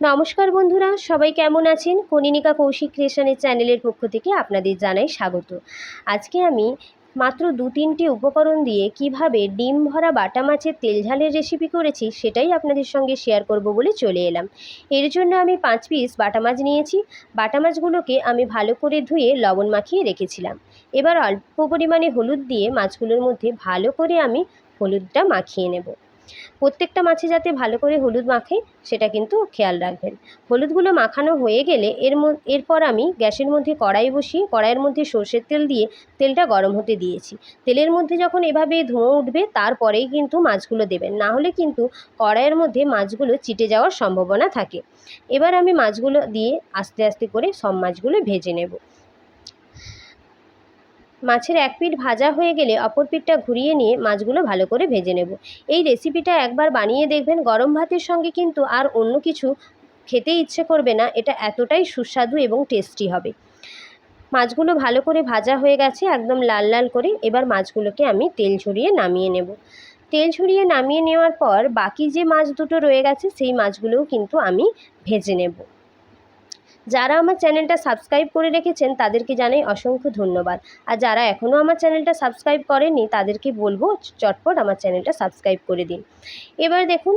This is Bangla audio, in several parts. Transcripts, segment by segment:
নমস্কার বন্ধুরা, সবাই কেমন আছেন? কনিনিকা কৌশিক ক্রিয়েশনের চ্যানেলের পক্ষ থেকে আপনাদের জানাই স্বাগত। আজকে আমি মাত্র দু তিনটি উপকরণ দিয়ে কীভাবে ডিম ভরা বাটা মাছের তেল ঝালের রেসিপি করেছি সেটাই আপনাদের সঙ্গে শেয়ার করব বলে চলে এলাম। এর জন্য আমি পাঁচ পিস বাটা মাছ নিয়েছি। বাটা মাছগুলোকে আমি ভালো করে ধুয়ে লবণ মাখিয়ে রেখেছিলাম। এবার অল্প পরিমাণে হলুদ দিয়ে মাছগুলোর মধ্যে ভালো করে আমি হলুদটা মাখিয়ে নেব। প্রত্যেকটা মাছে যাতে ভালো করে হলুদ মাখে, সেটা কিন্তু খেয়াল রাখবেন। হলুদগুলো মাখানো হয়ে গেলে এর এরপর আমি গ্যাসের মধ্যে কড়াই বসিয়ে, কড়াইয়ের মধ্যে সর্ষের তেল দিয়ে তেলটা গরম হতে দিয়েছি। তেলের মধ্যে যখন এভাবে ধোঁয়া উঠবে, তারপরেই কিন্তু মাছগুলো দেবেন। না হলে কিন্তু কড়াইয়ের মধ্যে মাছগুলো চিটে যাওয়ার সম্ভাবনা থাকে। এবার আমি মাছগুলো দিয়ে আস্তে আস্তে করে সব মাছগুলো ভেজে নেব। মাছের এক পিঠ ভাজা হয়ে গেলে অপর পিঠটা ঘুরিয়ে নিয়ে মাছগুলো ভালো করে ভেজে নেব। এই রেসিপিটা একবার বানিয়ে দেখবেন, গরম ভাতের সঙ্গে কিন্তু আর অন্য কিছু খেতে ইচ্ছে করবে না, এটা এতটাই সুস্বাদু এবং টেস্টি হবে। মাছগুলো ভালো করে ভাজা হয়ে গেছে, একদম লাল লাল করে এবার মাছগুলোকে আমি তেল ঝরিয়ে নামিয়ে নেব। তেল ঝরিয়ে নামিয়ে নেওয়ার পর বাকি যে মাছ দুটো রয়ে গেছে, সেই মাছগুলোও কিন্তু আমি ভেজে নেব। যারা আমার চ্যানেলটা সাবস্ক্রাইব করে রেখেছেন তাদেরকে জানাই অসংখ্য ধন্যবাদ। আর যারা এখনও আমার চ্যানেলটা সাবস্ক্রাইব করেনি তাদেরকে বলব চটপট আমার চ্যানেলটা সাবস্ক্রাইব করে দিন। এবার দেখুন,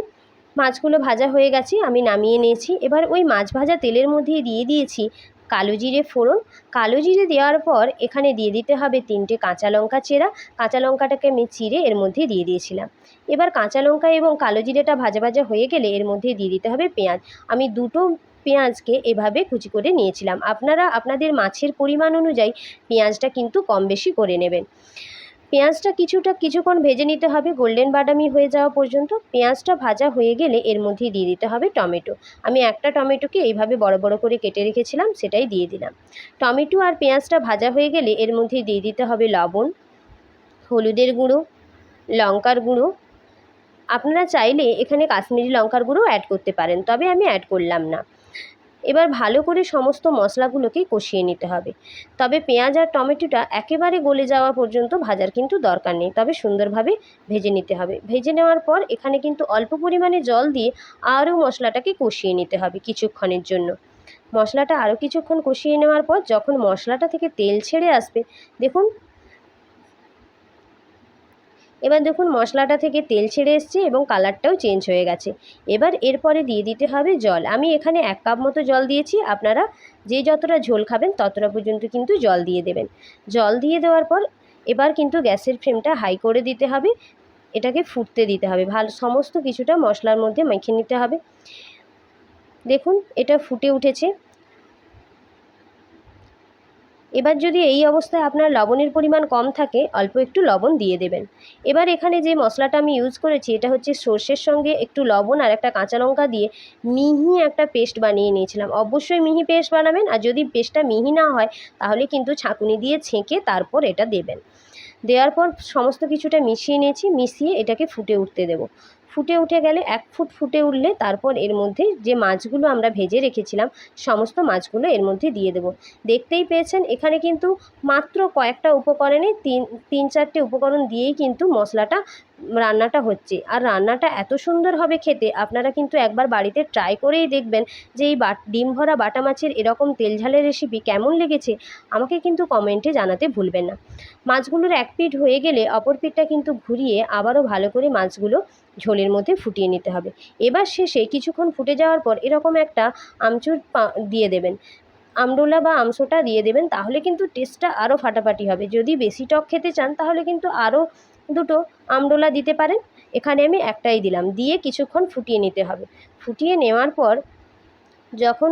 মাছগুলো ভাজা হয়ে গেছে, আমি নামিয়ে নিয়েছি। এবার ওই মাছ ভাজা তেলের মধ্যে দিয়ে দিয়েছি কালো জিরে ফোড়ন। কালো জিরে দেওয়ার পর এখানে দিয়ে দিতে হবে তিনটে কাঁচা লঙ্কা চেরা। কাঁচা লঙ্কাটাকে আমি চিড়ে এর মধ্যে দিয়ে দিয়েছিলাম। এবার কাঁচা লঙ্কা এবং কালো জিরেটা ভাজা ভাজা হয়ে গেলে এর মধ্যে দিয়ে দিতে হবে পেঁয়াজ। আমি দুটো পেঁয়াজকে এভাবে কুচি করে নিয়েছিলাম। আপনারা, আপনাদের মাছের পরিমাণ অনুযায়ী পেঁয়াজটা কিন্তু কম বেশি করে নেবেন। পেঁয়াজটা কিছুটা, কিছুক্ষণ ভেজে নিতে হবে। গোল্ডেন বাদামি হয়ে যাওয়া পর্যন্ত পেঁয়াজটা ভাজা হয়ে গেলে এর মধ্যে দিয়ে দিতে হবে টমেটো। আমি একটা টমেটোকে এইভাবে বড় বড় করে কেটে রেখেছিলাম, সেটাই দিয়ে দিলাম। টমেটো আর পেঁয়াজটা ভাজা হয়ে গেলে এর মধ্যে দিয়ে দিতে হবে লবণ, হলুদের গুঁড়ো, লঙ্কার গুঁড়ো। আপনারা চাইলে এখানে কাশ্মীরি লঙ্কার গুঁড়ো অ্যাড করতে পারেন, তবে আমি অ্যাড করলাম না। এবার ভালো করে সমস্ত মশলাগুলোকে কষিয়ে নিতে হবে। তবে পেঁয়াজ আর টমেটোটা একেবারে গলে যাওয়া পর্যন্ত ভাজার কিন্তু দরকার নেই। তবে সুন্দরভাবে ভেজে নিতে হবে। ভেজে নেওয়ার পর এখানে কিন্তু অল্প পরিমাণে জল দিয়ে আরও মশলাটাকে কষিয়ে নিতে হবে কিছুক্ষণের জন্য। মশলাটা আরও কিছুক্ষণ কষিয়ে নেওয়ার পর যখন মশলাটা থেকে তেল ছেড়ে আসবে, দেখুন এবার দেখুন মশলাটা থেকে তেল ছেড়ে এসছে এবং কালারটাও চেঞ্জ হয়ে গেছে। এবার এরপরে দিয়ে দিতে হবে জল। আমি এখানে এক কাপ মতো জল দিয়েছি। আপনারা যে যতটা ঝোল খাবেন ততটা পর্যন্ত কিন্তু জল দিয়ে দেবেন। জল দিয়ে দেওয়ার পর এবার কিন্তু গ্যাসের ফ্লেমটা হাই করে দিতে হবে। এটাকে ফুটতে দিতে হবে। ভালো, সমস্ত কিছুটা মশলার মধ্যে মেখে নিতে হবে। দেখুন, এটা ফুটে উঠেছে। এবার যদি এই অবস্থায় আপনার লবণের পরিমাণ কম থাকে, অল্প একটু লবণ দিয়ে দেবেন। এবার এখানে যে মশলাটা আমি ইউজ করেছি, এটা হচ্ছে সর্ষের সঙ্গে একটু লবণ আর একটা কাঁচা লঙ্কা দিয়ে মিহি একটা পেস্ট বানিয়ে নিয়েছিলাম। অবশ্যই মিহি পেস্ট বানাবেন আর যদি পেস্টটা মিহি না হয়, তাহলে কিন্তু ছাঁকুনি দিয়ে ছেঁকে তারপর এটা দেবেন। দেওয়ার পর সমস্ত কিছুটা মিশিয়ে নিয়েছি, মিশিয়ে এটাকে ফুটে উঠতে দেবো। ফুটে উঠে গেলে, এক ফুট ফুটে উঠলে তারপর এর মধ্যে যে মাছগুলো আমরা ভেজে রেখেছিলাম, সমস্ত মাছগুলো এর মধ্যে দিয়ে দেবো। দেখতেই পেয়েছেন, এখানে কিন্তু মাত্র কয়েকটা উপকরণে তিন তিন চারটে উপকরণ দিয়েই কিন্তু মশলাটা, রান্নাটা হচ্ছে। আর রান্নাটা এত সুন্দর হবে খেতে, আপনারা কিন্তু একবার বাড়িতে ট্রাই করেই দেখবেন যে এই ডিম ভরা বাটা মাছের এরকম তেল ঝালের রেসিপি কেমন লেগেছে, আমাকে কিন্তু কমেন্টে জানাতে ভুলবেন না। মাছগুলোর এক পিঠ হয়ে গেলে, অপর পিঠটা কিন্তু ঘুরিয়ে আবারও ভালো করে মাছগুলো ঝোলের মধ্যে ফুটিয়ে নিতে হবে। এবার শেষে কিছুক্ষণ ফুটে যাওয়ার পর এরকম একটা আমচুর দিয়ে দেবেন। আমডোলা বা আমসোটা দিয়ে দেবেন, তাহলে কিন্তু টেস্টটা আরও ফাটাফাটি হবে। যদি বেশি টক খেতে চান, তাহলে কিন্তু আরও দুটো আমডোলা দিতে পারেন। এখানে আমি একটাই দিলাম। দিয়ে কিছুক্ষণ ফুটিয়ে নিতে হবে। ফুটিয়ে নেওয়ার পর যখন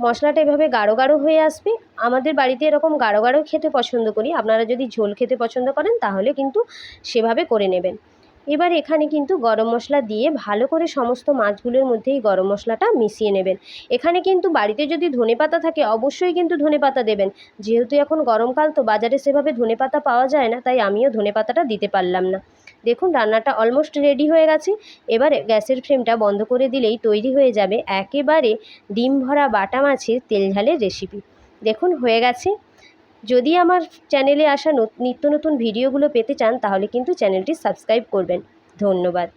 মশলাটা এভাবে গাঢ় গাঢ় হয়ে আসবে, আমাদের বাড়িতে এরকম গাঢ় গাঢ় খেতে পছন্দ করি। আপনারা যদি ঝোল খেতে পছন্দ করেন, তাহলে কিন্তু সেভাবে করে নেবেন। এবার এখানে কিন্তু গরম মশলা দিয়ে ভালো করে সমস্ত মাছগুলোর মধ্যেই গরম মশলাটা মিশিয়ে নেবেন। এখানে কিন্তু বাড়িতে যদি ধনে পাতা থাকে, অবশ্যই কিন্তু ধনে পাতা দেবেন। যেহেতু এখন গরমকাল, তো বাজারে সেভাবে ধনে পাতা পাওয়া যায় না, তাই আমিও ধনে পাতাটা দিতে পারলাম না। দেখুন, রান্নাটা অলমোস্ট রেডি হয়ে গেছে। এবার গ্যাসের ফ্লেমটা বন্ধ করে দিলেই তৈরি হয়ে যাবে একেবারে ডিম ভরা বাটা মাছের তেল ঝালের রেসিপি দেখুন, হয়ে গেছে। যদি আমার চ্যানেলে আসা নিত্য নতুন ভিডিওগুলো পেতে চান, তাহলে কিন্তু চ্যানেলটি সাবস্ক্রাইব করবেন। ধন্যবাদ।